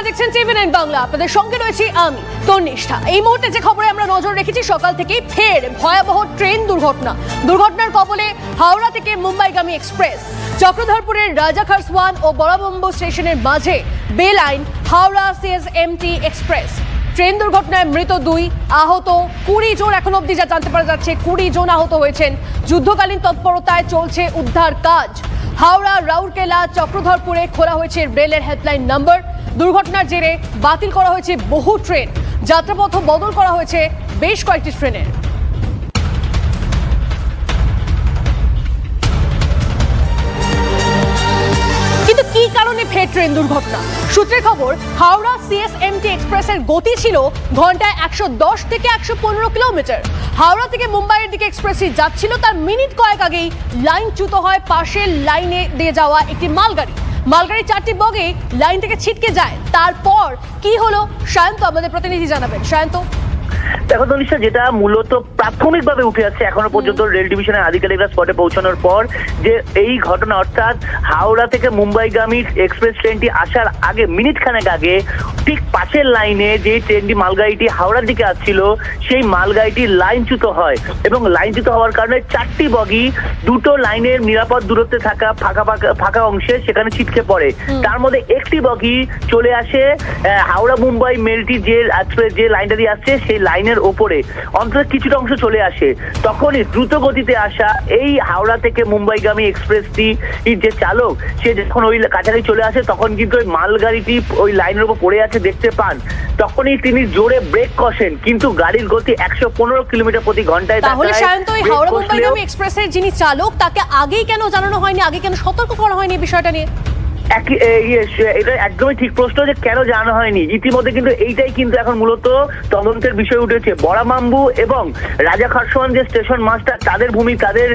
আপনারা দেখছেন TV nine Bangla. আপনাদের সঙ্গে রয়েছি আমি, তন্নিষ্ঠা। এই মুহূর্তে যে খবরে আমরা নজর রেখেছি, সকাল থেকে ফের ভয়াবহ ট্রেন দুর্ঘটনা। দুর্ঘটনার কবলে হাওড়া থেকে মুম্বাইগামী এক্সপ্রেস। চক্রধরপুরের রাজাখার ওয়ান ও বড়াবম্ব স্টেশনের মাঝে বে লাইন হাওড়া সিএসএমটি এক্সপ্রেস। ট্রেন দুর্ঘটনায় মৃত দুই, আহত কুড়ি জন এখন অবধি যা জানতে পারা যাচ্ছে, কুড়ি জন আহত হয়েছেন। যুদ্ধকালীন তৎপরতায় চলছে উদ্ধার কাজ। হাওড়া, রাউরকেলা, চক্রধরপুরে খোলা হয়েছে রেলের হেল্পলাইন নাম্বার। দুর্ঘটনার জেরে বাতিল করা হয়েছে বহু ট্রেন। যাত্রাপথ বদল করা হয়েছে বেশ কয়েকটি ট্রেনের। কিন্তু কি কারণে ফের ট্রেন দুর্ঘটনা? সূত্রের খবর, হাওড়া সিএসএমটি এক্সপ্রেসের গতি ছিল ঘন্টায় একশো দশ থেকে একশো পনেরো কিলোমিটার। হাওড়া থেকে মুম্বাইয়ের দিকে এক্সপ্রেসটি যাচ্ছিল তার মিনিট কয়েক আগেই লাইন চ্যুত হয় পাশের লাইনে দিয়ে যাওয়া একটি মালগাড়ি। মালগাড়ি চারটি বগি লাইন থেকে ছিটকে যায়। তারপর কি হলো? সায়ন্ত আমাদের প্রতিনিধি জানাবেন। সায়ন্ত? দেখো তনিষ্ঠা যেটা মূলত প্রাথমিকভাবে উঠে আসছে এখনও পর্যন্ত রেল ডিভিশনের আধিকারিকরা স্পটে পৌঁছানোর পর যে এই ঘটনা অর্থাৎ হাওড়া থেকে মুম্বাইগামী এক্সপ্রেস ট্রেনটি আসার আগে মিনিট খানেক আগে ঠিক পাশের লাইনে যে ট্রেনটি মালগাড়িটি হাওড়ার দিকে আসছিল সেই মালগাড়িটি লাইনচ্যুত হয়। এবং লাইনচ্যুত হওয়ার কারণে চারটি বগি দুটো লাইনের নিরাপদ দূরত্বে থাকা ফাঁকা ফাঁকা ফাঁকা অংশে সেখানে ছিটকে পড়ে। তার মধ্যে একটি বগি চলে আসে হাওড়া মুম্বাই মেলটি যে যে লাইনটা দিয়ে আসছে সেই লাইনের ওপরে অন্তত কিছুটা অংশ চলে আসে। তখনই দ্রুত গতিতে আসা এই হাওড়া থেকে মুম্বাইগামী এক্সপ্রেসটি যে চালক সে যখন ওই কাছাকাছি চলে আসে তখন কিন্তু ওই মালগাড়িটি ওই লাইনের উপর পড়ে আছে দেখতে পান। তখনই তিনি জোরে ব্রেক কষেন কিন্তু গাড়ির গতি একশো পনেরো কিলোমিটার প্রতি ঘন্টায় তাহলে সায়ন্ত এই হাওড়া মুম্বাইগামী এক্সপ্রেসের যিনি চালক তাকে আগেই কেন জানানো হয়নি আগে কেন সতর্ক করা হয়নি বিষয়টা নিয়ে? ইয়ে, একদমই ঠিক প্রশ্ন যে কেন জানানো হয়নি। ইতিমধ্যে কিন্তু এইটাই কিন্তু এখন মূলত তদন্তের বিষয় উঠেছে। বড়ামাম্বু এবং রাজা খারসোয়ান যে স্টেশন মাস্টার তাদের ভূমি তাদের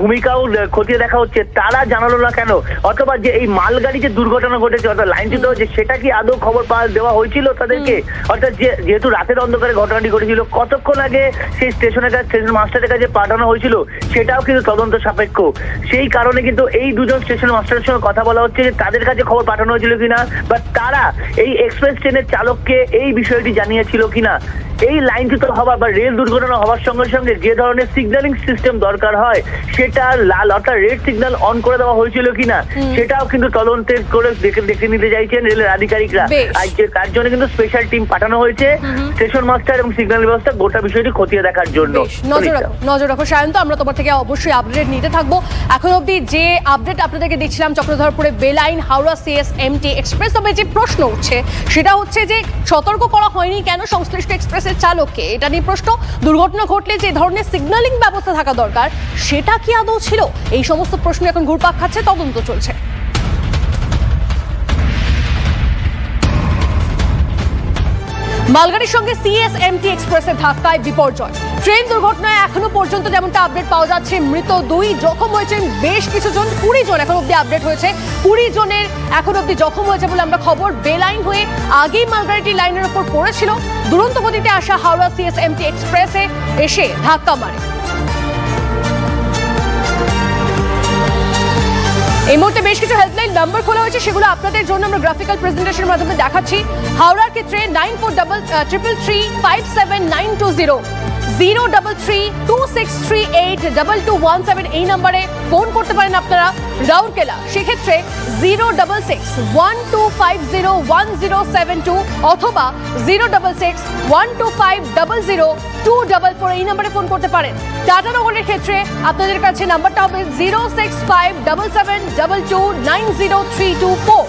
ভূমিকাও খতিয়ে দেখা হচ্ছে। তারা জানালো না কেন? অথবা যে এই মালগাড়ি যে দুর্ঘটনা ঘটেছে অর্থাৎ লাইনচ্যুত হয়েছে সেটা কি আদৌ খবর পাওয়া দেওয়া হয়েছিল তাদেরকে? অর্থাৎ যে যেহেতু রাতের অন্ধকারে ঘটনাটি ঘটেছিল কতক্ষণ আগে সেই স্টেশনের কাছে স্টেশন মাস্টারের কাছে পাঠানো হয়েছিল সেটাও কিন্তু তদন্ত সাপেক্ষ। সেই কারণে কিন্তু এই দুজন স্টেশন মাস্টারের সঙ্গে কথা বলা হচ্ছে যে তাদের কাছে খবর পাঠানো হয়েছিল কিনা বা তারা এই এক্সপ্রেস ট্রেনের চালককে এই বিষয়টি জানিয়েছিল কিনা এই লাইনচ্যুত হওয়া বা রেল দুর্ঘটনা হওয়ার সঙ্গে সঙ্গে যে ধরনের সিগন্যালিং সিস্টেম দরকার হয় সেটা লাল অর্থাৎ রেড সিগন্যাল অন করে দেওয়া হয়েছিল কিনা সেটাও কিন্তু তদন্তের করে দেখে দেখে নিতে চাইছেন রেলের আধিকারিকরা। আর যে তার জন্য কিন্তু স্পেশাল টিম পাঠানো হয়েছে স্টেশন মাস্টার এবং সিগন্যাল ব্যবস্থা গোটা বিষয়টি খতিয়ে দেখার জন্য। নজর রাখো নজর রাখো সায়ন্ত আমরা তোমার থেকে অবশ্যই আপডেট নিতে থাকব। এখন অবধি যে আপডেট আপনাদেরকে দিচ্ছিলাম চক্রধরপুরে বেলাইন হাওড়া সিএস এমটি এক্সপ্রেস। তবে যে প্রশ্ন উঠছে, সেটা হচ্ছে যে সতর্ক করা হয়নি কেন সংশ্লিষ্ট এক্সপ্রেসের চালককে? এটা নিয়ে প্রশ্ন। দুর্ঘটনা ঘটলে যে ধরনের সিগন্যালিং ব্যবস্থা থাকা দরকার, সেটা কি আদৌ ছিল? এই সমস্ত প্রশ্ন এখন ঘুরপাক খাচ্ছে, তদন্ত চলছে। মালগাড়ির সঙ্গে সিএসএমটি এক্সপ্রেসের ধাক্কায় বিপর্যয়। ট্রেন দুর্ঘটনায় এখনও পর্যন্ত যেমনটা আপডেট পাওয়া যাচ্ছে, মৃত দুই জখম হয়েছেন, বেশ কিছু জন, কুড়ি জন এখন অব্দি আপডেট হয়েছে। কুড়ি জনের এখন অব্দি জখম হয়েছে বলে আমরা খবর বেলাইন হয়ে আগেই মালগাড়িটি লাইনের উপর পড়েছিল। দুরন্ত গতিতে আসা হাওড়া সিএসএমটি এক্সপ্রেসে এসে ধাক্কা মারে। এই মুহূর্তে বেশ কিছু হেল্পলাইন নাম্বার খোলা হয়েছে, সেগুলো আপনাদের জন্য আমরা গ্রাফিক্যাল প্রেজেন্টেশনের মাধ্যমে দেখাচ্ছি। হাওড়ার ক্ষেত্রে nine four double triple three five seven nine two zero zero double three two six three eight double two one seven এই নাম্বারে ফোন করতে পারেন আপনারা রাউরকেলা। সেক্ষেত্রে zero double six one two five zero one zero seven two অথবা zero double six one two five double zero two double four এই নাম্বারে phone করতে পারেন। টাটানগরের ক্ষেত্রে আপনাদের কাছে নাম্বারটা হবে zero six five double seven double two nine zero three two four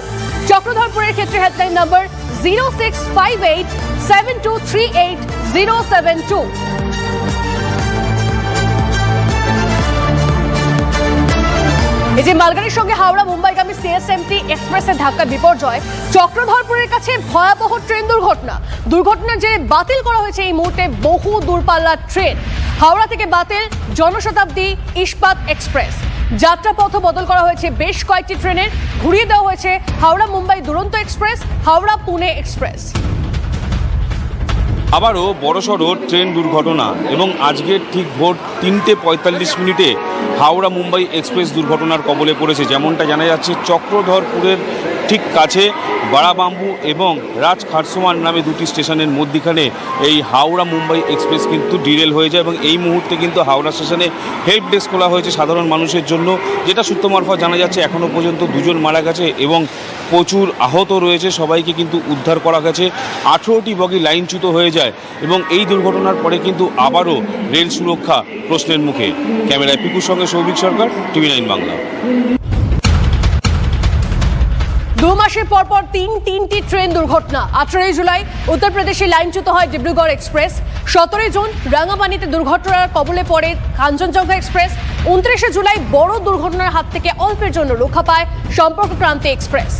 চক্রধরপুরের ক্ষেত্রে helpline number zero six five eight seven two three eight zero seven two এই যে মালগাড়ির সঙ্গে হাওড়া মুম্বাইগামী সিএসএমটি এক্সপ্রেসের ধাক্কা বিপর্যয়, চক্রধরপুরের কাছে ভয়াবহ ট্রেন দুর্ঘটনা। দুর্ঘটনার যে বাতিল করা হয়েছে এই মুহূর্তে বহু দূরপাল্লার ট্রেন। হাওড়া থেকে বাতিল জনশতাব্দী ইস্পাত এক্সপ্রেস। যাত্রাপথ বদল করা হয়েছে বেশ কয়েকটি ট্রেনের। ঘুরিয়ে দেওয়া হয়েছে হাওড়া মুম্বাই দুরন্ত এক্সপ্রেস, হাওড়া পুনে এক্সপ্রেস। আবারও বড়সড় ট্রেন দুর্ঘটনা এবং আজকের ঠিক ভোর তিনটে পঁয়তাল্লিশ মিনিটে হাওড়া মুম্বাই এক্সপ্রেস দুর্ঘটনার কবলে পড়েছে। যেমনটা জানা যাচ্ছে, চক্রধরপুরের ঠিক কাছে বাড়াবাম্বু এবং রাজ খারসোয়ান নামে দুটি স্টেশনের মধ্যিখানে এই হাওড়া মুম্বাই এক্সপ্রেস কিন্তু ডিরেল হয়ে যায় এবং এই মুহূর্তে কিন্তু হাওড়া স্টেশনে হেল্প ডেস্ক খোলা হয়েছে সাধারণ মানুষের জন্য। যেটা সূত্র মারফত জানা যাচ্ছে এখনও পর্যন্ত দুজন মারা গেছে এবং প্রচুর আহত রয়েছে, সবাইকে কিন্তু উদ্ধার করা গেছে। আঠেরোটি বগি লাইনচ্যুত হয়ে যায় এবং এই দুর্ঘটনার পরে কিন্তু আবারও রেল সুরক্ষা প্রশ্নের মুখে। ক্যামেরায় পিকুর সঙ্গে সৌভিক সরকার, টিভি নাইন বাংলা। দু মাসের পর পর তিন তিনটি ট্রেন দুর্ঘটনা। আঠারোই জুলাই উত্তরপ্রদেশে লাইনচ্যুত হয় ডিব্রুগড় এক্সপ্রেস। সতেরোই জুন রাঙামানিতে দুর্ঘটনার কবলে পড়ে কাঞ্চনজঙ্ঘা এক্সপ্রেস। উনত্রিশে জুলাই বড় দুর্ঘটনার হাত থেকে অল্পের জন্য রক্ষা পায় সম্পর্কক্রান্তি এক্সপ্রেস।